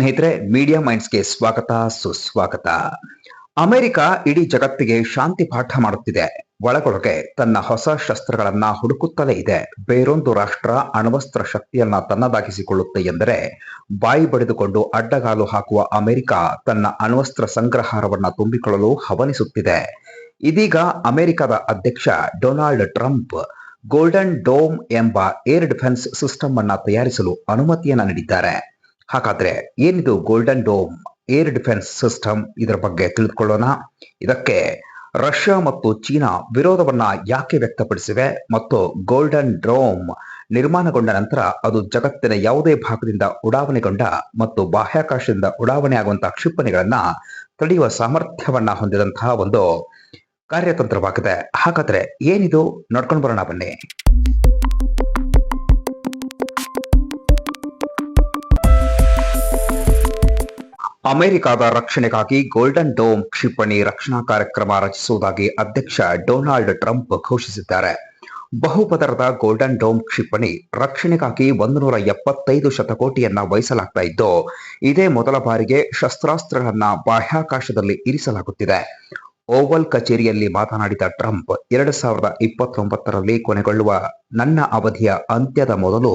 ಸ್ನೇಹಿತರೆ ಮೀಡಿಯಾ ಮೈಂಡ್ಸ್ಗೆ ಸ್ವಾಗತ, ಸುಸ್ವಾಗತ. ಅಮೆರಿಕ ಇಡೀ ಜಗತ್ತಿಗೆ ಶಾಂತಿ ಪಾಠ ಮಾಡುತ್ತಿದೆ. ಒಳಗೊಳಗೆ ತನ್ನ ಹೊಸ ಶಸ್ತ್ರಗಳನ್ನ ಹುಡುಕುತ್ತಲೇ ಇದೆ. ಬೇರೊಂದು ರಾಷ್ಟ್ರ ಅಣ್ವಸ್ತ್ರ ಶಕ್ತಿಯನ್ನ ತನ್ನದಾಗಿಸಿಕೊಳ್ಳುತ್ತೆ ಎಂದರೆ, ಬಾಯಿ ಬಡಿದುಕೊಂಡು ಅಡ್ಡಗಾಲು ಹಾಕುವ ಅಮೆರಿಕ ತನ್ನ ಅಣ್ವಸ್ತ್ರ ಸಂಗ್ರಹಾರವನ್ನ ತುಂಬಿಕೊಳ್ಳಲು ಹವನಿಸುತ್ತಿದೆ. ಇದೀಗ ಅಮೆರಿಕದ ಅಧ್ಯಕ್ಷ ಡೊನಾಲ್ಡ್ ಟ್ರಂಪ್ ಗೋಲ್ಡನ್ ಡೋಮ್ ಎಂಬ ಏರ್ ಡಿಫೆನ್ಸ್ ಸಿಸ್ಟಮ್ ಅನ್ನ ತಯಾರಿಸಲು ಅನುಮತಿಯನ್ನ ನೀಡಿದ್ದಾರೆ. ಹಾಗಾದ್ರೆ ಏನಿದು golden dome air defence system ಇದರ ಬಗ್ಗೆ ತಿಳಿದುಕೊಳ್ಳೋಣ. ಇದಕ್ಕೆ ರಷ್ಯಾ ಮತ್ತು ಚೀನಾ ವಿರೋಧವನ್ನ ಯಾಕೆ ವ್ಯಕ್ತಪಡಿಸಿವೆ ಮತ್ತು ಗೋಲ್ಡನ್ ಡ್ರೋಮ್ ನಿರ್ಮಾಣಗೊಂಡ ನಂತರ ಅದು ಜಗತ್ತಿನ ಯಾವುದೇ ಭಾಗದಿಂದ ಉಡಾವಣೆಗೊಂಡ ಮತ್ತು ಬಾಹ್ಯಾಕಾಶದಿಂದ ಉಡಾವಣೆ ಆಗುವಂತಹ ಕ್ಷಿಪಣಿಗಳನ್ನ ತಡೆಯುವ ಸಾಮರ್ಥ್ಯವನ್ನ ಹೊಂದಿದಂತಹ ಒಂದು ಕಾರ್ಯತಂತ್ರವಾಗಿದೆ. ಹಾಗಾದ್ರೆ ಏನಿದು? ನೋಡ್ಕೊಂಡು ಬರೋಣ ಬನ್ನಿ. ಅಮೆರಿಕದ ರಕ್ಷಣೆಗಾಗಿ ಗೋಲ್ಡನ್ ಡೋಮ್ ಕ್ಷಿಪಣಿ ರಕ್ಷಣಾ ಕಾರ್ಯಕ್ರಮ ರಚಿಸುವುದಾಗಿ ಅಧ್ಯಕ್ಷ ಡೊನಾಲ್ಡ್ ಟ್ರಂಪ್ ಘೋಷಿಸಿದ್ದಾರೆ. ಬಹುಪದರದ ಗೋಲ್ಡನ್ ಡೋಮ್ ಕ್ಷಿಪಣಿ ರಕ್ಷಣೆಗಾಗಿ ಒಂದು ನೂರ ಎಪ್ಪತ್ತೈದು ಶತಕೋಟಿಯನ್ನ ವಹಿಸಲಾಗ್ತಾ ಇದ್ದು, ಇದೇ ಮೊದಲ ಬಾರಿಗೆ ಶಸ್ತ್ರಾಸ್ತ್ರಗಳನ್ನ ಬಾಹ್ಯಾಕಾಶದಲ್ಲಿ ಇರಿಸಲಾಗುತ್ತಿದೆ. ಓವಲ್ ಕಚೇರಿಯಲ್ಲಿ ಮಾತನಾಡಿದ ಟ್ರಂಪ್, ಎರಡು ಸಾವಿರದ ಇಪ್ಪತ್ತೊಂಬತ್ತರಲ್ಲಿ ಕೊನೆಗೊಳ್ಳುವ ನನ್ನ ಅವಧಿಯ ಅಂತ್ಯದ ಮೊದಲು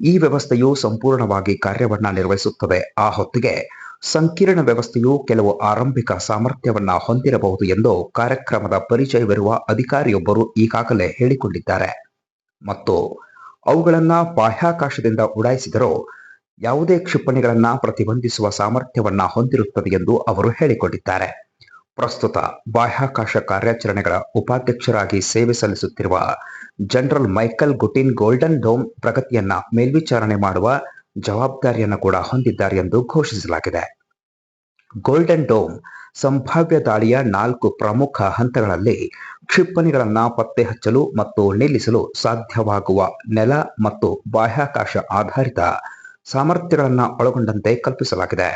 ಈ ವ್ಯವಸ್ಥೆಯು ಸಂಪೂರ್ಣವಾಗಿ ಕಾರ್ಯವನ್ನ ನಿರ್ವಹಿಸುತ್ತದೆ. ಆ ಹೊತ್ತಿಗೆ ಸಂಕೀರ್ಣ ವ್ಯವಸ್ಥೆಯು ಕೆಲವು ಆರಂಭಿಕ ಸಾಮರ್ಥ್ಯವನ್ನ ಹೊಂದಿರಬಹುದು ಎಂದು ಕಾರ್ಯಕ್ರಮದ ಪರಿಚಯವಿರುವ ಅಧಿಕಾರಿಯೊಬ್ಬರು ಈಗಾಗಲೇ ಹೇಳಿಕೊಂಡಿದ್ದಾರೆ. ಮತ್ತು ಅವುಗಳನ್ನ ಬಾಹ್ಯಾಕಾಶದಿಂದ ಉಡಾಯಿಸಿದರೂ ಯಾವುದೇ ಕ್ಷಿಪಣಿಗಳನ್ನ ಪ್ರತಿಬಂಧಿಸುವ ಸಾಮರ್ಥ್ಯವನ್ನ ಹೊಂದಿರುತ್ತದೆ ಎಂದು ಅವರು ಹೇಳಿಕೊಂಡಿದ್ದಾರೆ. ಪ್ರಸ್ತುತ ಬಾಹ್ಯಾಕಾಶ ಕಾರ್ಯಾಚರಣೆಗಳ ಉಪಾಧ್ಯಕ್ಷರಾಗಿ ಸೇವೆ ಸಲ್ಲಿಸುತ್ತಿರುವ general Michael Guetlein golden dome ಪ್ರಗತಿಯನ್ನ ಮೇಲ್ವಿಚಾರಣೆ ಮಾಡುವ ಜವಾಬ್ದಾರಿಯನ್ನು ಕೂಡ ಹೊಂದಿದ್ದಾರೆ ಎಂದು ಘೋಷಿಸಲಾಗಿದೆ. ಗೋಲ್ಡನ್ ಡೋಮ್ ಸಂಭಾವ್ಯ ದಾಳಿಯ ನಾಲ್ಕು ಪ್ರಮುಖ ಹಂತಗಳಲ್ಲಿ ಕ್ಷಿಪಣಿಗಳನ್ನು ಪತ್ತೆ ಹಚ್ಚಲು ಮತ್ತು ನಿಲ್ಲಿಸಲು ಸಾಧ್ಯವಾಗುವ ನೆಲ ಮತ್ತು ಬಾಹ್ಯಾಕಾಶ ಆಧಾರಿತ ಸಾಮರ್ಥ್ಯಗಳನ್ನು ಒಳಗೊಂಡಂತೆ ಕಲ್ಪಿಸಲಾಗಿದೆ.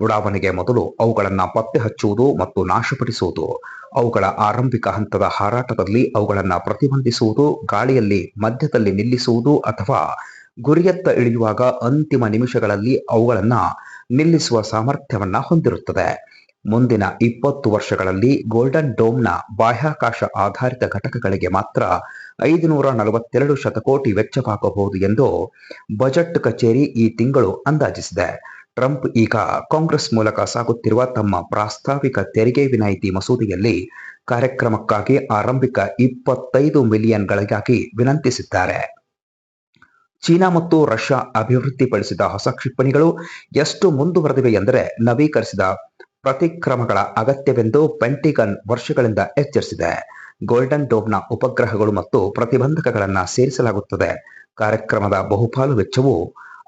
ಉಡಾವಣೆಗೆ ಮೊದಲು ಅವುಗಳನ್ನು ಪತ್ತೆ ಹಚ್ಚುವುದು ಮತ್ತು ನಾಶಪಡಿಸುವುದು, ಅವುಗಳ ಆರಂಭಿಕ ಹಂತದ ಹಾರಾಟದಲ್ಲಿ ಅವುಗಳನ್ನು ಪ್ರತಿಬಂಧಿಸುವುದು, ಗಾಳಿಯಲ್ಲಿ ಮಧ್ಯದಲ್ಲಿ ನಿಲ್ಲಿಸುವುದು ಅಥವಾ ಗುರಿಯತ್ತ ಇಳಿಯುವಾಗ ಅಂತಿಮ ನಿಮಿಷಗಳಲ್ಲಿ ಅವುಗಳನ್ನ ನಿಲ್ಲಿಸುವ ಸಾಮರ್ಥ್ಯವನ್ನ ಹೊಂದಿರುತ್ತದೆ. ಮುಂದಿನ ಇಪ್ಪತ್ತು ವರ್ಷಗಳಲ್ಲಿ ಗೋಲ್ಡನ್ ಡೋಮ್ನ ಬಾಹ್ಯಾಕಾಶ ಆಧಾರಿತ ಘಟಕಗಳಿಗೆ ಮಾತ್ರ ಐದುನೂರ ನಲವತ್ತೆರಡು ಶತಕೋಟಿ ವೆಚ್ಚವಾಗಬಹುದು ಎಂದು ಬಜೆಟ್ ಕಚೇರಿ ಈ ತಿಂಗಳು ಅಂದಾಜಿಸಿದೆ. ಟ್ರಂಪ್ ಈಗ ಕಾಂಗ್ರೆಸ್ ಮೂಲಕ ಸಾಗುತ್ತಿರುವ ತಮ್ಮ ಪ್ರಾಸ್ತಾವಿಕ ತೆರಿಗೆ ವಿನಾಯಿತಿ ಮಸೂದೆಯಲ್ಲಿ ಕಾರ್ಯಕ್ರಮಕ್ಕಾಗಿ ಆರಂಭಿಕ ಇಪ್ಪತ್ತೈದು ಮಿಲಿಯನ್ಗಳಿಗಾಗಿ ವಿನಂತಿಸಿದ್ದಾರೆ. ಚೀನಾ ಮತ್ತು ರಷ್ಯಾ ಅಭಿವೃದ್ಧಿಪಡಿಸಿದ ಹೊಸ ಕ್ಷಿಪಣಿಗಳು ಎಷ್ಟು ಮುಂದುವರೆದಿವೆ ಎಂದರೆ ನವೀಕರಿಸಿದ ಪ್ರತಿಕ್ರಮಗಳ ಅಗತ್ಯವೆಂದು ಪೆಂಟಿಗನ್ ವರ್ಷಗಳಿಂದ ಎಚ್ಚರಿಸಿದೆ. ಗೋಲ್ಡನ್ ಡೋಮ್ನ ಉಪಗ್ರಹಗಳು ಮತ್ತು ಪ್ರತಿಬಂಧಕಗಳನ್ನು ಸೇರಿಸಲಾಗುತ್ತದೆ. ಕಾರ್ಯಕ್ರಮದ ಬಹುಪಾಲು ವೆಚ್ಚವು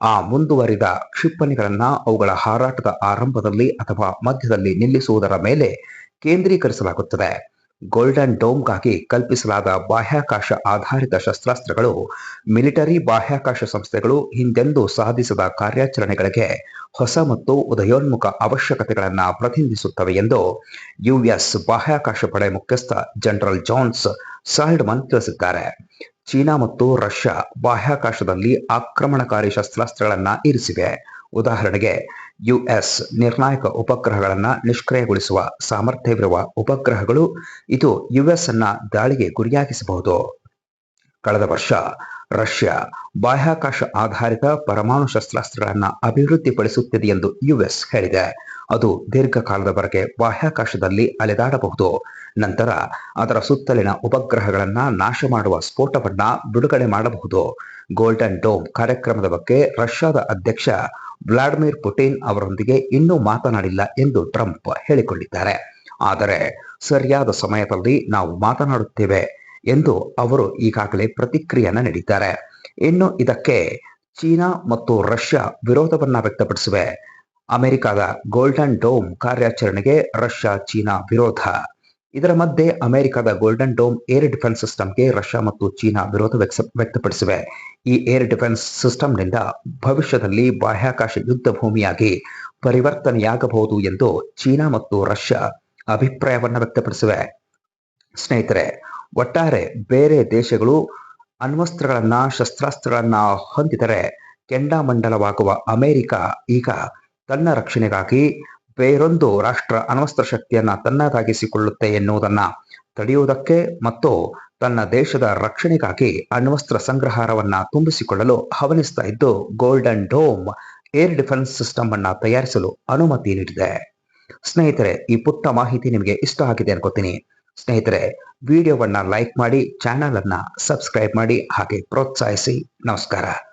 ಆ ಮುಂದುವರಿದ ಕ್ಷಿಪಣಿಗಳನ್ನು ಅವುಗಳ ಹಾರಾಟದ ಆರಂಭದಲ್ಲಿ ಅಥವಾ ಮಧ್ಯದಲ್ಲಿ ನಿಲ್ಲಿಸುವುದರ ಮೇಲೆ ಕೇಂದ್ರೀಕರಿಸಲಾಗುತ್ತದೆ. ಗೋಲ್ಡನ್ ಡೋಮ್ಗಾಗಿ ಕಲ್ಪಿಸಲಾದ ಬಾಹ್ಯಾಕಾಶ ಆಧಾರಿತ ಶಸ್ತ್ರಾಸ್ತ್ರಗಳು, ಮಿಲಿಟರಿ ಬಾಹ್ಯಾಕಾಶ ಸಂಸ್ಥೆಗಳು ಹಿಂದೆಂದೂ ಸಾಧಿಸದ ಕಾರ್ಯಾಚರಣೆಗಳಿಗೆ ಹೊಸ ಮತ್ತು ಉದಯೋನ್ಮುಖ ಅವಶ್ಯಕತೆಗಳನ್ನು ಪ್ರತಿನಿಧಿಸುತ್ತವೆ ಎಂದು ಯುಎಸ್ ಬಾಹ್ಯಾಕಾಶ ಪಡೆ ಮುಖ್ಯಸ್ಥ ಜನರಲ್ ಜಾನ್ಸ್ ಸಾಲ್ಡ್ಮನ್ ತಿಳಿಸಿದ್ದಾರೆ. ಚೀನಾ ಮತ್ತು ರಷ್ಯಾ ಬಾಹ್ಯಾಕಾಶದಲ್ಲಿ ಆಕ್ರಮಣಕಾರಿ ಶಸ್ತ್ರಾಸ್ತ್ರಗಳನ್ನು ಇರಿಸಿವೆ. ಉದಾಹರಣೆಗೆ ಯುಎಸ್ ನಿರ್ಣಾಯಕ ಉಪಗ್ರಹಗಳನ್ನ ನಿಷ್ಕ್ರಿಯಗೊಳಿಸುವ ಸಾಮರ್ಥ್ಯವಿರುವ ಉಪಗ್ರಹಗಳು ಇದು ಯುಎಸ್ ಅನ್ನ ದಾಳಿಗೆ ಗುರಿಯಾಗಿಸಬಹುದು. ಕಳೆದ ವರ್ಷ ರಷ್ಯಾ ಬಾಹ್ಯಾಕಾಶ ಆಧಾರಿತ ಪರಮಾಣು ಶಸ್ತ್ರಾಸ್ತ್ರಗಳನ್ನು ಅಭಿವೃದ್ಧಿಪಡಿಸುತ್ತಿದೆ ಎಂದು ಯುಎಸ್ ಹೇಳಿದೆ. ಅದು ದೀರ್ಘಕಾಲದವರೆಗೆ ಬಾಹ್ಯಾಕಾಶದಲ್ಲಿ ಅಲೆದಾಡಬಹುದು. ನಂತರ ಅದರ ಸುತ್ತಲಿನ ಉಪಗ್ರಹಗಳನ್ನು ನಾಶ ಮಾಡುವ ಸ್ಫೋಟವನ್ನ ಬಿಡುಗಡೆ ಮಾಡಬಹುದು. ಗೋಲ್ಡನ್ ಡೋಮ್ ಕಾರ್ಯಕ್ರಮದ ಬಗ್ಗೆ ರಷ್ಯಾದ ಅಧ್ಯಕ್ಷ ವ್ಲಾಡಿಮಿರ್ ಪುಟಿನ್ ಅವರೊಂದಿಗೆ ಇನ್ನೂ ಮಾತನಾಡಿಲ್ಲ ಎಂದು ಟ್ರಂಪ್ ಹೇಳಿಕೊಂಡಿದ್ದಾರೆ. ಆದರೆ ಸರಿಯಾದ ಸಮಯದಲ್ಲಿ ನಾವು ಮಾತನಾಡುತ್ತೇವೆ. ಎಂದು ಅವರು ಈಗಾಗಲೇ ಪ್ರತಿಕ್ರಿಯೆಯನ್ನ ನೀಡಿದ್ದಾರೆ. ಇನ್ನು ಇದಕ್ಕೆ ಚೀನಾ ಮತ್ತು ರಷ್ಯಾ ವಿರೋಧವನ್ನ ವ್ಯಕ್ತಪಡಿಸಿವೆ. ಅಮೆರಿಕದ ಗೋಲ್ಡನ್ ಡೋಮ್ ಕಾರ್ಯಾಚರಣೆಗೆ ರಷ್ಯಾ, ಚೀನಾ ವಿರೋಧ. ಇದರ ಮಧ್ಯೆ ಅಮೆರಿಕದ ಗೋಲ್ಡನ್ ಡೋಮ್ ಏರ್ ಡಿಫೆನ್ಸ್ ಸಿಸ್ಟಮ್ಗೆ ರಷ್ಯಾ ಮತ್ತು ಚೀನಾ ವಿರೋಧ ವ್ಯಕ್ತಪಡಿಸಿವೆ. ಈ ಏರ್ ಡಿಫೆನ್ಸ್ ಸಿಸ್ಟಮ್ನಿಂದ ಭವಿಷ್ಯದಲ್ಲಿ ಬಾಹ್ಯಾಕಾಶ ಯುದ್ಧ ಭೂಮಿಯಾಗಿ ಪರಿವರ್ತನೆಯಾಗಬಹುದು ಎಂದು ಚೀನಾ ಮತ್ತು ರಷ್ಯಾ ಅಭಿಪ್ರಾಯವನ್ನು ವ್ಯಕ್ತಪಡಿಸಿವೆ. ಸ್ನೇಹಿತರೆ ಒಟ್ಟಾರೆ ಬೇರೆ ದೇಶಗಳು ಅಣ್ವಸ್ತ್ರಗಳನ್ನ, ಶಸ್ತ್ರಾಸ್ತ್ರಗಳನ್ನ ಹೊಂದಿದರೆ ಕೆಂಡಾಮಂಡಲವಾಗುವ ಅಮೆರಿಕ ಈಗ ತನ್ನ ರಕ್ಷಣೆಗಾಗಿ ಬೇರೊಂದು ರಾಷ್ಟ್ರ ಅಣ್ವಸ್ತ್ರ ಶಕ್ತಿಯನ್ನ ತನ್ನದಾಗಿಸಿಕೊಳ್ಳುತ್ತೆ ಎನ್ನುವುದನ್ನ ತಡೆಯುವುದಕ್ಕೆ ಮತ್ತು ತನ್ನ ದೇಶದ ರಕ್ಷಣೆಗಾಗಿ ಅಣ್ವಸ್ತ್ರ ಸಂಗ್ರಹಾರವನ್ನ ತುಂಬಿಸಿಕೊಳ್ಳಲು ಹವನಿಸ್ತಾ ಇದ್ದು golden dome, air defence system ಅನ್ನ ತಯಾರಿಸಲು ಅನುಮತಿ ನೀಡಿದೆ. ಸ್ನೇಹಿತರೆ, ಈ ಪುಟ್ಟ ಮಾಹಿತಿ ನಿಮಗೆ ಇಷ್ಟ ಆಗಿದೆ ಅನ್ಕೋತೀನಿ. ಸ್ನೇಹಿತರೆ ವಿಡಿಯೋವನ್ನ ಲೈಕ್ ಮಾಡಿ ಚಾನಲನ್ನು ಸಬ್ಸ್ಕ್ರೈಬ್ ಮಾಡಿ ಹಾಗೆ ಪ್ರೋತ್ಸಾಹಿಸಿ. ನಮಸ್ಕಾರ.